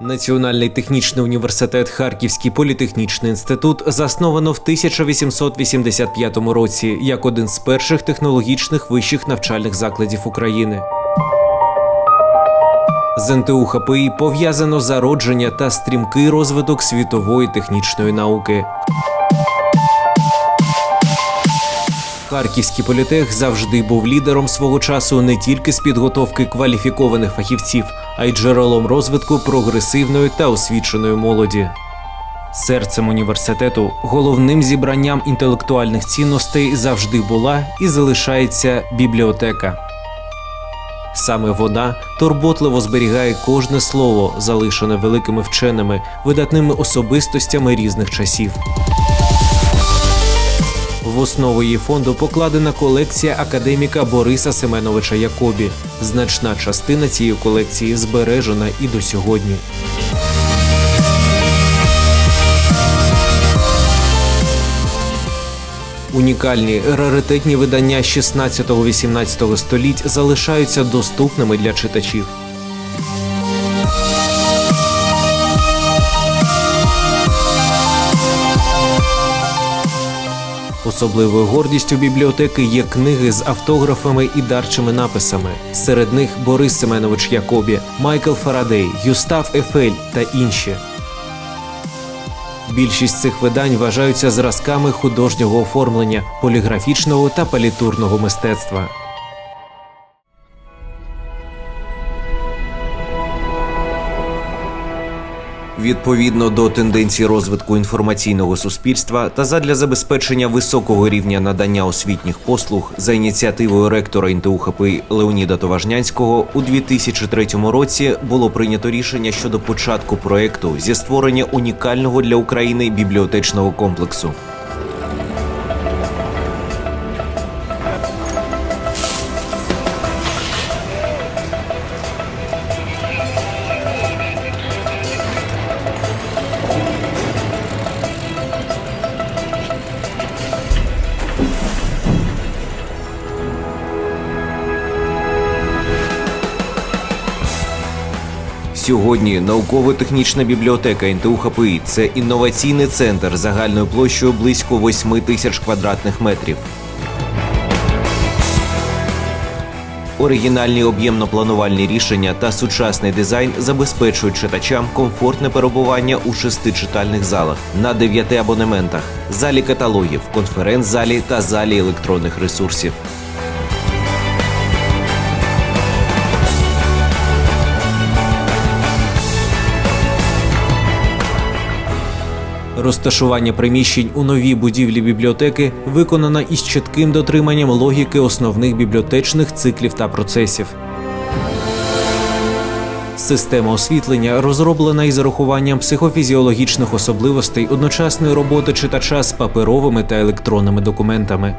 Національний технічний університет Харківський політехнічний інститут засновано в 1885 році як один з перших технологічних вищих навчальних закладів України. З НТУ ХПІ пов'язано зародження та стрімкий розвиток світової технічної науки. Харківський політех завжди був лідером свого часу не тільки з підготовки кваліфікованих фахівців, а й джерелом розвитку прогресивної та освіченої молоді. Серцем університету, головним зібранням інтелектуальних цінностей завжди була і залишається бібліотека. Саме вона турботливо зберігає кожне слово, залишене великими вченими, видатними особистостями різних часів. В основу її фонду покладена колекція академіка Бориса Семеновича Якобі. Значна частина цієї колекції збережена і до сьогодні. Унікальні раритетні видання 16-18 століть залишаються доступними для читачів. Особливою гордістю бібліотеки є книги з автографами і дарчими написами. Серед них Борис Семенович Якобі, Майкл Фарадей, Юстав Ефель та інші. Більшість цих видань вважаються зразками художнього оформлення, поліграфічного та палітурного мистецтва. Відповідно до тенденцій розвитку інформаційного суспільства та задля забезпечення високого рівня надання освітніх послуг за ініціативою ректора НТУХП Леоніда Товажнянського у 2003 році було прийнято рішення щодо початку проекту зі створення унікального для України бібліотечного комплексу. Сьогодні науково-технічна бібліотека НТУ ХПІ – це інноваційний центр загальною площею близько 8 тисяч квадратних метрів. Оригінальні об'ємно-планувальні рішення та сучасний дизайн забезпечують читачам комфортне перебування у шести читальних залах на дев'яти абонементах, залі каталогів, конференц-залі та залі електронних ресурсів. Розташування приміщень у новій будівлі бібліотеки виконано із чітким дотриманням логіки основних бібліотечних циклів та процесів. Система освітлення розроблена із урахуванням психофізіологічних особливостей одночасної роботи читача з паперовими та електронними документами.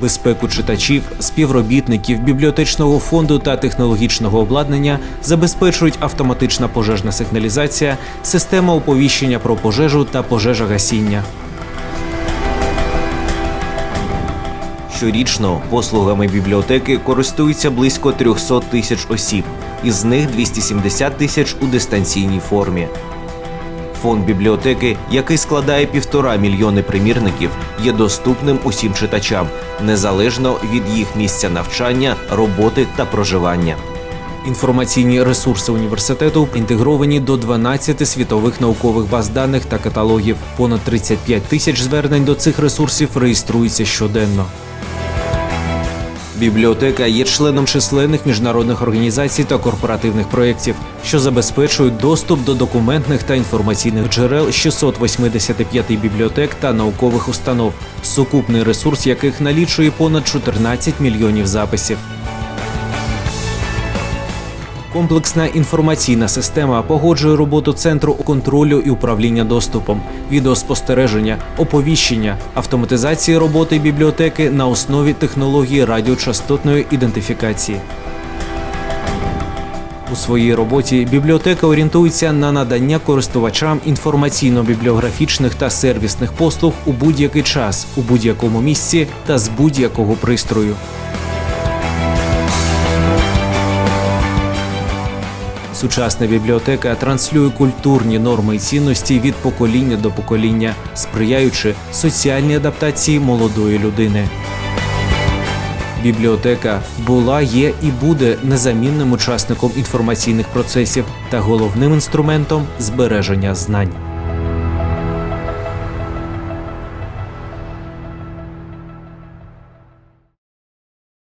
Безпеку читачів, співробітників бібліотечного фонду та технологічного обладнання забезпечують автоматична пожежна сигналізація, система оповіщення про пожежу та пожежогасіння. Щорічно послугами бібліотеки користуються близько 300 тисяч осіб, із них 270 тисяч у дистанційній формі. Фонд бібліотеки, який складає півтора мільйони примірників, є доступним усім читачам, незалежно від їх місця навчання, роботи та проживання. Інформаційні ресурси університету інтегровані до 12 світових наукових баз даних та каталогів. Понад 35 тисяч звернень до цих ресурсів реєструються щоденно. Бібліотека є членом численних міжнародних організацій та корпоративних проєктів, що забезпечують доступ до документних та інформаційних джерел 685 бібліотек та наукових установ, сукупний ресурс яких налічує понад 14 мільйонів записів. Комплексна інформаційна система погоджує роботу центру контролю і управління доступом, відеоспостереження, оповіщення, автоматизації роботи бібліотеки на основі технології радіочастотної ідентифікації. У своїй роботі бібліотека орієнтується на надання користувачам інформаційно-бібліографічних та сервісних послуг у будь-який час, у будь-якому місці та з будь-якого пристрою. Сучасна бібліотека транслює культурні норми і цінності від покоління до покоління, сприяючи соціальній адаптації молодої людини. Бібліотека була, є і буде незамінним учасником інформаційних процесів та головним інструментом збереження знань.